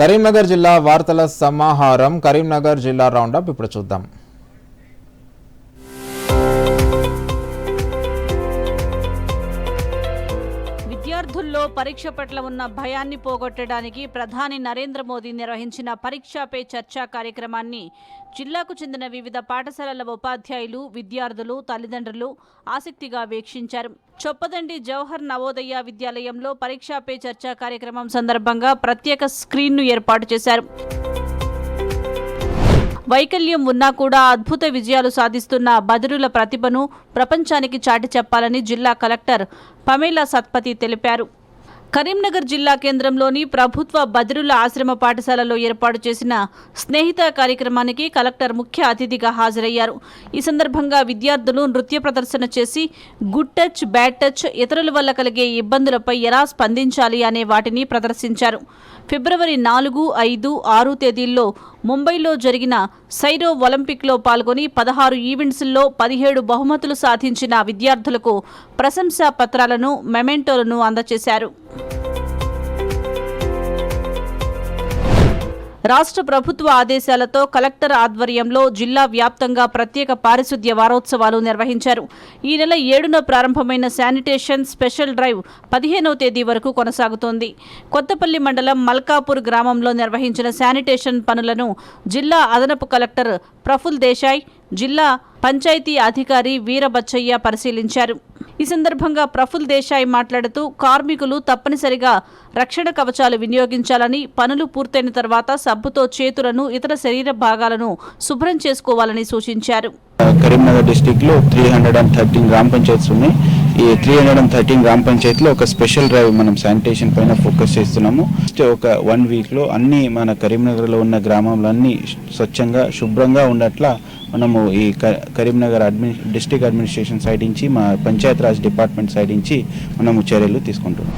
కరీంనగర్ జిల్లా వార్తల సమాహారం కరీంనగర్ జిల్లా రౌండప్ ఇప్పుడు చూద్దాం. పరీక్ష పట్ల ఉన్న భయాన్ని పోగొట్టడానికి ప్రధాని నరేంద్ర మోదీ నిర్వహించిన పరీక్షా పే చర్చా కార్యక్రమాన్ని జిల్లాకు చెందిన వివిధ పాఠశాలల ఉపాధ్యాయులు విద్యార్థులు తల్లిదండ్రులు ఆసక్తిగా వీక్షించారు. చొప్పదండి జవహర్ నవోదయ విద్యాలయంలో పరీక్షా పే చర్చా కార్యక్రమం సందర్భంగా ప్రత్యేక స్క్రీన్ను ఏర్పాటు చేశారు. వైకల్యం ఉన్నా కూడా అద్భుత విజయాలు సాధిస్తున్న బదిరుల ప్రతిభను ప్రపంచానికి చాటి చెప్పాలని జిల్లా కలెక్టర్ పమేలా సత్పతి తెలిపారు. కరీంనగర్ జిల్లా కేంద్రంలోని ప్రభుత్వ బదిరుల ఆశ్రమ పాఠశాలలో ఏర్పాటు చేసిన స్నేహిత కార్యక్రమానికి కలెక్టర్ ముఖ్య అతిథిగా హాజరయ్యారు. ఈ సందర్భంగా విద్యార్థులు నృత్య ప్రదర్శన చేసి గుడ్ టచ్ బ్యాడ్ టచ్ ఇతరుల వల్ల కలిగే ఇబ్బందులపై ఎలా స్పందించాలి అనే వాటిని ప్రదర్శించారు. ఫిబ్రవరి నాలుగు ఐదు ఆరు తేదీల్లో ముంబైలో జరిగిన సైరో ఒలింపిక్లో పాల్గొని పదహారు ఈవెంట్స్లో పదిహేడు బహుమతులు సాధించిన విద్యార్థులకు ప్రశంసా పత్రాలను మెమెంటోలను అందజేశారు. రాష్ట్ర ప్రభుత్వ ఆదేశాలతో కలెక్టర్ ఆధ్వర్యంలో జిల్లా వ్యాప్తంగా ప్రత్యేక పారిశుద్ధ్య వారోత్సవాలు నిర్వహించారు. ఈ నెల ఏడున ప్రారంభమైన శానిటేషన్ స్పెషల్ డ్రైవ్ పదిహేనవ తేదీ వరకు కొనసాగుతోంది. కొత్తపల్లి మండలం మల్కాపూర్ గ్రామంలో నిర్వహించిన శానిటేషన్ పనులను జిల్లా అదనపు కలెక్టర్ ప్రఫుల్ దేశాయ్ జిల్లా పంచాయతీ అధికారి వీరబచ్చయ్య పరిశీలించారు. ఈ సందర్భంగా ప్రఫుల్ దేశాయ్ మాట్లాడుతూ కార్మికులు తప్పనిసరిగా రక్షణ కవచాలు వినియోగించాలని పనులు పూర్తయిన తర్వాత సబ్బుతో చేతులను ఇతర శరీర భాగాలను శుభ్రం చేసుకోవాలని సూచించారు. కరీంనగర్ డిస్టిక్లో త్రీ హండ్రెడ్ అండ్ థర్టీన్ గ్రామ పంచాయత్స్ ఉన్నాయి. ఈ త్రీ హండ్రెడ్ అండ్ థర్టీన్ గ్రామ పంచాయతీలో ఒక స్పెషల్ డ్రైవ్ మనం శానిటేషన్ పైన ఫోకస్ చేస్తున్నాము. ఒక వన్ వీక్లో అన్ని మన కరీంనగర్లో ఉన్న గ్రామంలో అన్ని స్వచ్ఛంగా శుభ్రంగా ఉండట్లా మనము ఈ Karimnagar admin district administration side నుంచి మా పంచాయత్ రాజ్ డిపార్ట్మెంట్ సైడ్ నుంచి మనము చర్యలు తీసుకుంటున్నాం.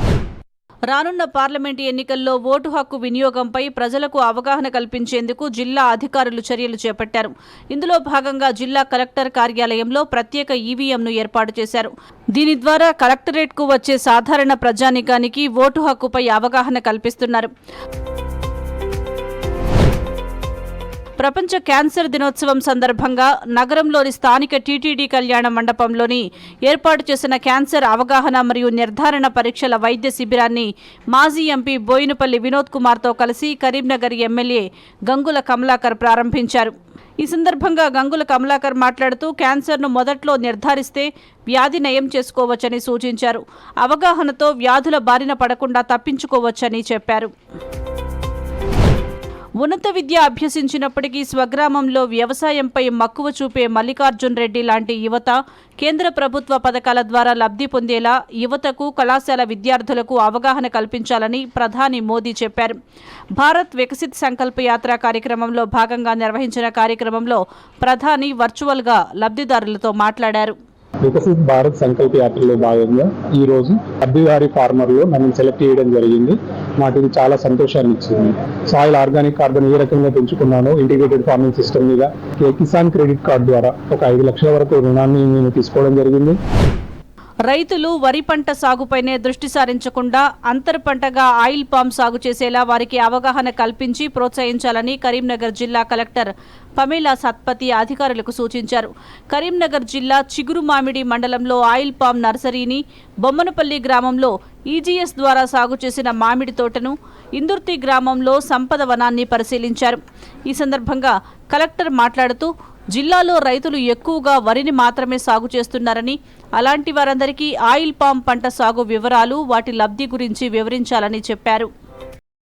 రానున్న పార్లమెంటు ఎన్నికల్లో ఓటు హక్కు వినియోగంపై ప్రజలకు అవగాహన కల్పించేందుకు జిల్లా అధికారులు చర్యలు చేపట్టారు. ఇందులో భాగంగా జిల్లా కలెక్టర్ కార్యాలయంలో ప్రత్యేక ఈవీఎంను ఏర్పాటు చేశారు. దీని ద్వారా కలెక్టరేట్కు వచ్చే సాధారణ ప్రజానికానికి ఓటు హక్కుపై అవగాహన కల్పిస్తున్నారు. ప్రపంచ క్యాన్సర్ దినోత్సవం సందర్భంగా నగరంలోని స్థానిక టీటీడీ కళ్యాణ మండపంలోని ఏర్పాటు చేసిన క్యాన్సర్ అవగాహన మరియు నిర్ధారణ పరీక్షల వైద్య శిబిరాన్ని మాజీ ఎంపీ బోయినపల్లి వినోద్ కుమార్తో కలిసి కరీంనగర్ ఎమ్మెల్యే గంగుల కమలాకర్ ప్రారంభించారు. ఈ సందర్భంగా గంగుల కమలాకర్ మాట్లాడుతూ క్యాన్సర్ను మొదట్లో నిర్ధారిస్తే వ్యాధి నయం చేసుకోవచ్చని సూచించారు. అవగాహనతో వ్యాధుల బారిన పడకుండా తప్పించుకోవచ్చని చెప్పారు. ఉన్నత విద్య అభ్యసించినప్పటికీ స్వగ్రామంలో వ్యవసాయంపై మక్కువ చూపే మల్లికార్జున్ రెడ్డి లాంటి యువత కేంద్ర ప్రభుత్వ పథకాల ద్వారా లబ్ధి పొందేలా యువతకు కళాశాల విద్యార్థులకు అవగాహన కల్పించాలని ప్రధాని మోదీ చెప్పారు. భారత్ వికసిత్ సంకల్ప యాత్ర కార్యక్రమంలో భాగంగా నిర్వహించిన కార్యక్రమంలో ప్రధాని వర్చువల్గా లబ్ధిదారులతో మాట్లాడారు. వికసిత్ భారత్ సంకల్ప యాత్రలో భాగంగా ఈ రోజు అబ్బివారి ఫార్మర్ నన్ను సెలెక్ట్ చేయడం జరిగింది. నాకు ఇది చాలా సంతోషాన్ని ఇచ్చింది సాయిల్ ఆర్గానిక్ కార్బన్ ఏ రకంగా పెంచుకున్నాను ఇంటిగ్రేటెడ్ ఫార్మింగ్ సిస్టమ్ మీద కిసాన్ క్రెడిట్ కార్డు ద్వారా ఒక ఐదు లక్షల వరకు రుణాన్ని నేను తీసుకోవడం జరిగింది. రైతులు వరి పంట సాగుపైనే దృష్టి సారించకుండా అంతర్ పంటగా ఆయిల్ పామ్ సాగు చేసేలా వారికి అవగాహన కల్పించి ప్రోత్సహించాలని కరీంనగర్ జిల్లా కలెక్టర్ పమేలా సత్పతి అధికారులకు సూచించారు. కరీంనగర్ జిల్లా చిగురు మామిడి మండలంలో ఆయిల్ పామ్ నర్సరీని బొమ్మనపల్లి గ్రామంలో ఈజీఎస్ ద్వారా సాగు చేసిన మామిడి తోటను ఇందుర్తి గ్రామంలో సంపద వనాన్ని పరిశీలించారు. ఈ సందర్భంగా కలెక్టర్ మాట్లాడుతూ జిల్లాలో రైతులు ఎక్కువగా వరిని మాత్రమే సాగు చేస్తున్నారని అలాంటి వారందరికీ ఆయిల్ పామ్ పంట సాగు వివరాలు వాటి లబ్ధి గురించి వివరించాలని చెప్పారు.